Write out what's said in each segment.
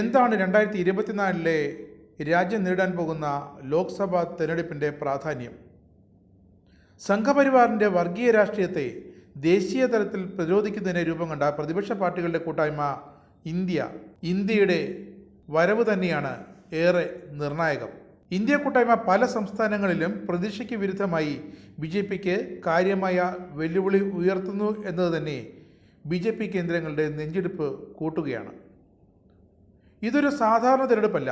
എന്താണ് രണ്ടായിരത്തി ഇരുപത്തിനാലിലെ രാജ്യം നേടാൻ പോകുന്ന ലോക്സഭാ തെരഞ്ഞെടുപ്പിന്റെ പ്രാധാന്യം? സംഘപരിവാറിന്റെ വർഗീയ രാഷ്ട്രീയത്തെ ദേശീയ തലത്തിൽ പ്രതിരോധിക്കുന്നതിന് രൂപം കണ്ട പ്രതിപക്ഷ പാർട്ടികളുടെ കൂട്ടായ്മ ഇന്ത്യ. ഇന്ത്യയുടെ വരവ് തന്നെയാണ് ഏറെ നിർണായകം. ഇന്ത്യ കൂട്ടായ്മ പല സംസ്ഥാനങ്ങളിലും പ്രതീക്ഷയ്ക്ക് വിരുദ്ധമായി ബി ജെ പിക്ക് കാര്യമായ വെല്ലുവിളി ഉയർത്തുന്നു എന്നത് തന്നെ ബി ജെ പി കേന്ദ്രങ്ങളുടെ നെഞ്ചെടുപ്പ് കൂട്ടുകയാണ്. ഇതൊരു സാധാരണ തിരഞ്ഞെടുപ്പല്ല.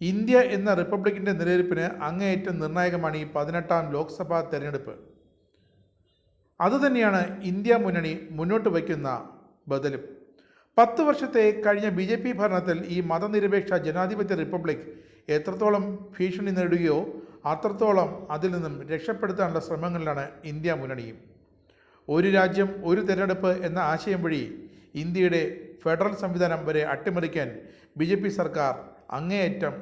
ഇന്ത്യ എന്ന റിപ്പബ്ലിക്കിന്റെ നിലനിൽപ്പിന് അങ്ങേയറ്റം നിർണായകമാണ് ഈ പതിനെട്ടാം ലോക്സഭാ തെരഞ്ഞെടുപ്പ്. അതുതന്നെയാണ് ഇന്ത്യ മുന്നണി മുന്നോട്ട് വയ്ക്കുന്ന ബദലും. പത്ത് വർഷത്തെ കഴിഞ്ഞ ബി ജെ പി ഭരണത്തിൽ ഈ മതനിരപേക്ഷ ജനാധിപത്യ റിപ്പബ്ലിക് എത്രത്തോളം ഭീഷണി നേടുകയോ അത്രത്തോളം അതിൽ നിന്നും രക്ഷപ്പെടുത്താനുള്ള ശ്രമങ്ങളിലാണ് ഇന്ത്യ മുന്നണിയും. ഒരു രാജ്യം ഒരു തിരഞ്ഞെടുപ്പ് എന്ന ആശയം വഴി ഇന്ത്യയുടെ ഫെഡറൽ സംവിധാനം വരെ അട്ടിമറിക്കാൻ ബി ജെ പി സർക്കാർ അങ്ങേയറ്റം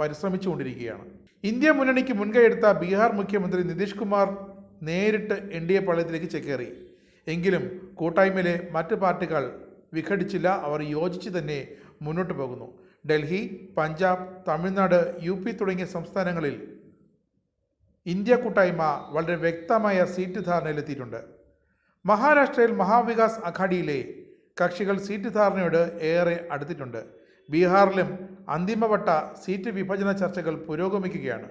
പരിശ്രമിച്ചുകൊണ്ടിരിക്കുകയാണ്. ഇന്ത്യ മുന്നണിക്ക് മുൻകൈയെടുത്ത ബീഹാർ മുഖ്യമന്ത്രി നിതീഷ് കുമാർ നേരിട്ട് എൻ ഡി എ പാളയത്തിലേക്ക് ചെക്കേറി. എങ്കിലും കൂട്ടായ്മയിലെ മറ്റ് പാർട്ടികൾ വിഘടിച്ചില്ല അവർ യോജിച്ച് തന്നെ മുന്നോട്ട് പോകുന്നു. ഡൽഹി പഞ്ചാബ് തമിഴ്നാട് യു പി തുടങ്ങിയ സംസ്ഥാനങ്ങളിൽ ഇന്ത്യ കൂട്ടായ്മ വളരെ വ്യക്തമായ സീറ്റ് ധാരണയിലെത്തിയിട്ടുണ്ട്. മഹാരാഷ്ട്രയിൽ മഹാവികാസ് അഘാഡിയിലെ കക്ഷികൾ സീറ്റ് ധാരണയോട് ഏറെ അടുത്തിട്ടുണ്ട്. ബീഹാറിലും അന്തിമവട്ട സീറ്റ് വിഭജന ചർച്ചകൾ പുരോഗമിക്കുകയാണ്.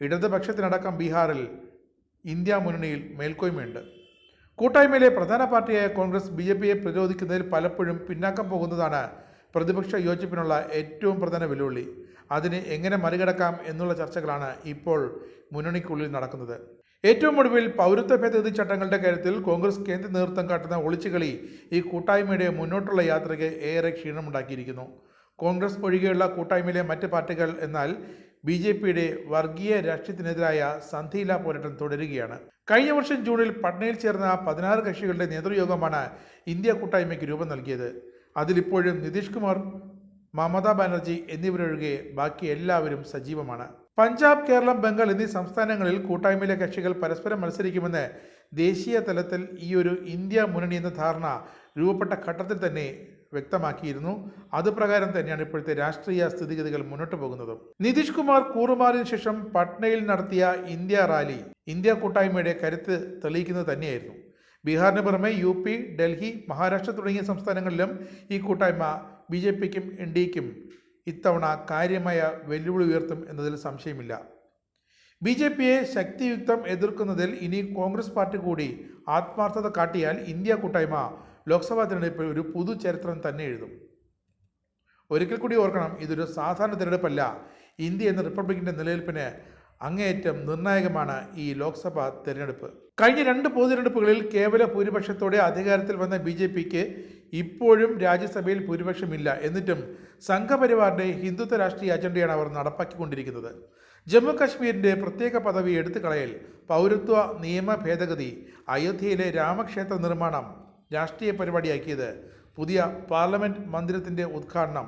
ഇടതുപക്ഷത്തിനടക്കം ബീഹാറിൽ ഇന്ത്യ മുന്നണിയിൽ മേൽക്കോയ്മയുണ്ട്. കൂട്ടായ്മയിലെ പ്രധാന പാർട്ടിയായ കോൺഗ്രസ് ബി ജെ പിയെ പ്രതിരോധിക്കുന്നതിൽ പലപ്പോഴും പിന്നാക്കം പോകുന്നതാണ് പ്രതിപക്ഷ യോജിപ്പിനുള്ള ഏറ്റവും പ്രധാന വെല്ലുവിളി. അതിനെ എങ്ങനെ മറികടക്കാം എന്നുള്ള ചർച്ചകളാണ് ഇപ്പോൾ മുന്നണിക്കുള്ളിൽ നടക്കുന്നത്. ഏറ്റവും ഒടുവിൽ പൗരത്വ ഭേദഗതി ചട്ടങ്ങളുടെ കാര്യത്തിൽ കോൺഗ്രസ് കേന്ദ്ര നേതൃത്വം കാട്ടുന്ന ഒളിച്ചുകളി ഈ കൂട്ടായ്മയുടെ മുന്നോട്ടുള്ള യാത്രയ്ക്ക് ഏറെ ക്ഷീണമുണ്ടാക്കിയിരിക്കുന്നു. കോൺഗ്രസ് ഒഴികെയുള്ള കൂട്ടായ്മയിലെ മറ്റ് പാർട്ടികൾ എന്നാൽ ബി ജെ പിയുടെ വർഗീയ രാഷ്ട്രീയത്തിനെതിരായ സന്ധിയില പോരാട്ടം തുടരുകയാണ്. കഴിഞ്ഞ വർഷം ജൂണിൽ പട്നയിൽ ചേർന്ന പതിനാറ് കക്ഷികളുടെ നേതൃയോഗമാണ് ഇന്ത്യ കൂട്ടായ്മയ്ക്ക് രൂപം നൽകിയത്. അതിലിപ്പോഴും നിതീഷ് കുമാർ മമതാ ബാനർജി എന്നിവരൊഴികെ ബാക്കി എല്ലാവരും സജീവമാണ്. പഞ്ചാബ് കേരളം ബംഗാൾ എന്നീ സംസ്ഥാനങ്ങളിൽ കൂട്ടായ്മയിലെ കക്ഷികൾ പരസ്പരം മത്സരിക്കുമെന്ന് ദേശീയ തലത്തിൽ ഈ ഒരു ഇന്ത്യ മുന്നണി എന്ന ധാരണ രൂപപ്പെട്ട ഘട്ടത്തിൽ തന്നെ വ്യക്തമാക്കിയിരുന്നു. അതുപ്രകാരം തന്നെയാണ് ഇപ്പോഴത്തെ രാഷ്ട്രീയ സ്ഥിതിഗതികൾ മുന്നോട്ട് പോകുന്നത്. നിതീഷ് കുമാർ കൂറുമാറിന് ശേഷം പട്നയിൽ നടത്തിയ ഇന്ത്യ റാലി ഇന്ത്യ കൂട്ടായ്മയുടെ കരുത്ത് തെളിയിക്കുന്നത് തന്നെയായിരുന്നു. ബീഹാറിന് പുറമെ യു പി ഡൽഹി മഹാരാഷ്ട്ര തുടങ്ങിയ സംസ്ഥാനങ്ങളിലും ഈ കൂട്ടായ്മ ബി ജെ പിക്കും എൻ ഡിക്കും ഇത്തവണ കാര്യമായ വെല്ലുവിളി ഉയർത്തും എന്നതിൽ സംശയമില്ല. ബി ജെ പിയെ ശക്തിയുക്തം എതിർക്കുന്നതിൽ ഇനി കോൺഗ്രസ് പാർട്ടി കൂടി ആത്മാർത്ഥത കാട്ടിയാൽ ഇന്ത്യ കൂട്ടായ്മ ലോക്സഭാ തിരഞ്ഞെടുപ്പിൽ ഒരു പുതു ചരിത്രം തന്നെ എഴുതും. ഒരിക്കൽ കൂടി ഓർക്കണം ഇതൊരു സാധാരണ തിരഞ്ഞെടുപ്പല്ല. ഇന്ത്യ എന്ന റിപ്പബ്ലിക്കിന്റെ നിലനിൽപ്പിന് അങ്ങേയറ്റം നിർണായകമാണ് ഈ ലോക്സഭാ തിരഞ്ഞെടുപ്പ്. കഴിഞ്ഞ രണ്ട് പൊതു തിരഞ്ഞെടുപ്പുകളിൽ കേവല ഭൂരിപക്ഷത്തോടെ അധികാരത്തിൽ വന്ന ബി ജെ പിക്ക് ഇപ്പോഴും രാജ്യസഭയിൽ ഭൂരിപക്ഷമില്ല എന്നിട്ടും സംഘപരിവാറിന്റെ ഹിന്ദുത്വ രാഷ്ട്രീയ അജണ്ടയാണ് അവർ നടപ്പാക്കിക്കൊണ്ടിരിക്കുന്നത്. ജമ്മു കാശ്മീരിന്റെ പ്രത്യേക പദവി എടുത്തു കളയൽ പൗരത്വ നിയമ ഭേദഗതി അയോധ്യയിലെ രാമക്ഷേത്ര നിർമ്മാണം രാഷ്ട്രീയ പരിപാടിയാക്കിയത് പുതിയ പാർലമെന്റ് മന്ദിരത്തിന്റെ ഉദ്ഘാടനം.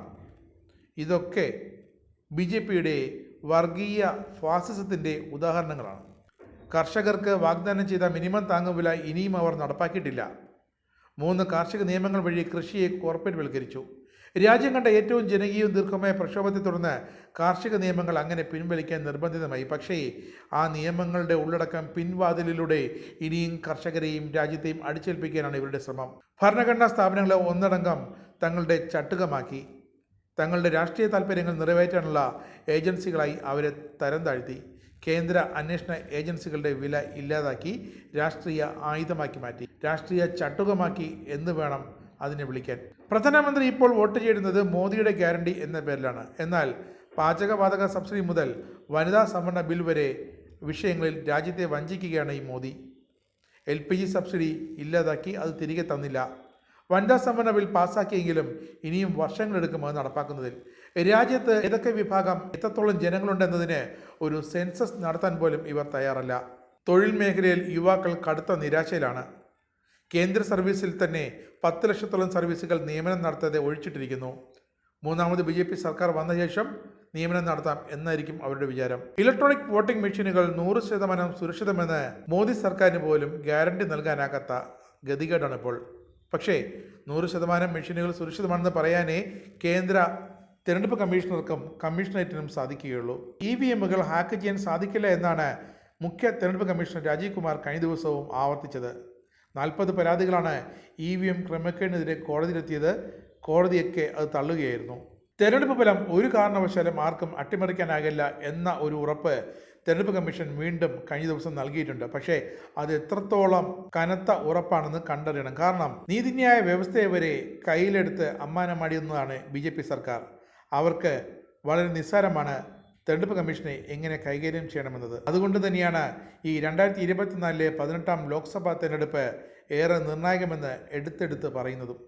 ഇതൊക്കെ ബി ജെ പിയുടെ വർഗീയ ഫാസിസത്തിന്റെ ഉദാഹരണങ്ങളാണ്. കർഷകർക്ക് വാഗ്ദാനം ചെയ്ത മിനിമം താങ്ങുവില ഇനിയും അവർ നടപ്പാക്കിയിട്ടില്ല. മൂന്ന് കാർഷിക നിയമങ്ങൾ വഴി കൃഷിയെ കോർപ്പറേറ്റ്വൽക്കരിച്ചു രാജ്യം കണ്ട ഏറ്റവും ജനകീയവും ദീർഘമായ പ്രക്ഷോഭത്തെ തുടർന്ന് കാർഷിക നിയമങ്ങൾ അങ്ങനെ പിൻവലിക്കാൻ നിർബന്ധിതമായി. പക്ഷേ ആ നിയമങ്ങളുടെ ഉള്ളടക്കം പിൻവാതിലിലൂടെ ഇനിയും കർഷകരെയും രാജ്യത്തെയും അടിച്ചേൽപ്പിക്കാനാണ് ഇവരുടെ ശ്രമം. ഭരണഘടനാ സ്ഥാപനങ്ങളെ ഒന്നടങ്കം തങ്ങളുടെ ചട്ടുകമാക്കി. തങ്ങളുടെ രാഷ്ട്രീയ താൽപ്പര്യങ്ങൾ നിറവേറ്റാനുള്ള ഏജൻസികളായി അവരെ തരം താഴ്ത്തി കേന്ദ്ര അന്വേഷണ ഏജൻസികളുടെ വില ഇല്ലാതാക്കി രാഷ്ട്രീയ ആയുധമാക്കി മാറ്റി. രാഷ്ട്രീയ ചട്ടുകമാക്കി എന്ന് വേണം അതിനെ വിളിക്കാൻ. പ്രധാനമന്ത്രി ഇപ്പോൾ വോട്ട് ചെയ്യുന്നത് മോദിയുടെ ഗ്യാരണ്ടി എന്ന പേരിലാണ്. എന്നാൽ പാചകവാതക സബ്സിഡി മുതൽ വനിതാ സംവരണ ബിൽ വരെ വിഷയങ്ങളിൽ രാജ്യത്തെ വഞ്ചിക്കുകയാണ് ഈ Modi. L P G subsidy ഇല്ലാതാക്കി അത് തിരികെ തന്നില്ല. വനിതാ സംവരണ ബിൽ പാസ്സാക്കിയെങ്കിലും ഇനിയും വർഷങ്ങളെടുക്കുമെന്ന് നടപ്പാക്കുന്നതിൽ. രാജ്യത്ത് ഏതൊക്കെ വിഭാഗം എത്രത്തോളം ജനങ്ങളുണ്ടെന്നതിന് ഒരു സെൻസസ് നടത്താൻ പോലും ഇവർ തയ്യാറല്ല. തൊഴിൽ മേഖലയിൽ യുവാക്കൾ കടുത്ത നിരാശയിലാണ്. കേന്ദ്ര സർവീസിൽ തന്നെ പത്ത് ലക്ഷത്തോളം സർവീസുകൾ നിയമനം നടത്താതെ ഒഴിച്ചിട്ടിരിക്കുന്നു. മൂന്നാമത് ബി ജെ പി സർക്കാർ വന്ന ശേഷം നിയമനം നടത്താം എന്നായിരിക്കും അവരുടെ വിചാരം. ഇലക്ട്രോണിക് വോട്ടിംഗ് മെഷീനുകൾ നൂറ് ശതമാനം സുരക്ഷിതമെന്ന് മോദി സർക്കാരിന് പോലും ഗ്യാരണ്ടി നൽകാനാകാത്ത ഗതികേടാണ് ഇപ്പോൾ. പക്ഷേ നൂറ് ശതമാനം മെഷീനുകൾ സുരക്ഷിതമാണെന്ന് പറയാനേ കേന്ദ്ര തിരഞ്ഞെടുപ്പ് കമ്മീഷണർക്കും കമ്മീഷണറേറ്റിനും സാധിക്കുകയുള്ളൂ. ഇ വി എമ്മുകൾ ഹാക്ക് ചെയ്യാൻ സാധിക്കില്ല എന്നാണ് മുഖ്യ തിരഞ്ഞെടുപ്പ് കമ്മീഷണർ രാജീവ് കുമാർ കഴിഞ്ഞ ദിവസവും ആവർത്തിച്ചത്. നാൽപ്പത് പരാതികളാണ് ഇ വി എം ക്രമക്കേടിനെതിരെ കോടതിയിലെത്തിയത്. കോടതിയൊക്കെ അത് തള്ളുകയായിരുന്നു. തെരഞ്ഞെടുപ്പ് ഫലം ഒരു കാരണവശാലും ആർക്കും അട്ടിമറിക്കാനാകില്ല എന്ന ഒരു ഉറപ്പ് തെരഞ്ഞെടുപ്പ് കമ്മീഷൻ വീണ്ടും കഴിഞ്ഞ ദിവസം നൽകിയിട്ടുണ്ട്. പക്ഷേ അത് എത്രത്തോളം കനത്ത ഉറപ്പാണെന്ന് കണ്ടറിയണം. കാരണം നീതിന്യായ വ്യവസ്ഥയെ വരെ കയ്യിലെടുത്ത് അമ്മാനമാടിയെന്നതാണ് ബി സർക്കാർ. അവർക്ക് വളരെ നിസ്സാരമാണ് തെരഞ്ഞെടുപ്പ് കമ്മീഷനെ എങ്ങനെ കൈകാര്യം ചെയ്യണമെന്നത്? അതുകൊണ്ട് തന്നെയാണ് ഈ രണ്ടായിരത്തി ഇരുപത്തിനാലിലെ പതിനെട്ടാം ലോക്സഭാ തെരഞ്ഞെടുപ്പ് ഏറെ നിർണായകമെന്ന് എടുത്തെടുത്ത് പറയുന്നതും.